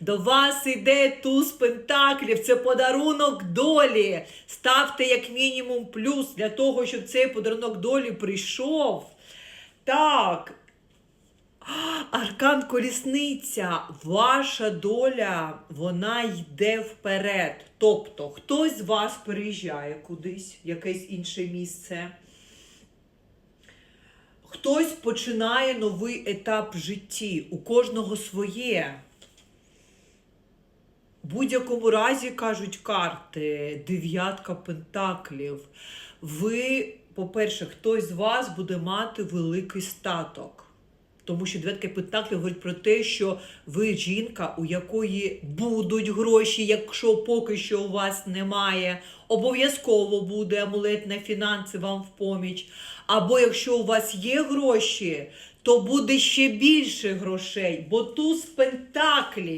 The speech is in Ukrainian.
До вас іде туз пентаклів, це подарунок долі. Ставте як мінімум плюс для того, щоб цей подарунок долі прийшов. Так. Аркан колісниця, ваша доля, вона йде вперед. Тобто, хтось з вас переїжджає кудись, в якесь інше місце. Хтось починає новий етап в житті, у кожного своє. Будь-якому разі кажуть карти, дев'ятка пентаклів. Ви, по-перше, хтось з вас буде мати великий статок. Тому що дев'ятка пентаклів говорить про те, що ви жінка, у якої будуть гроші, якщо поки що у вас немає. Обов'язково буде амулет на фінанси вам в поміч. Або якщо у вас є гроші, то буде ще більше грошей, бо туз пентаклів.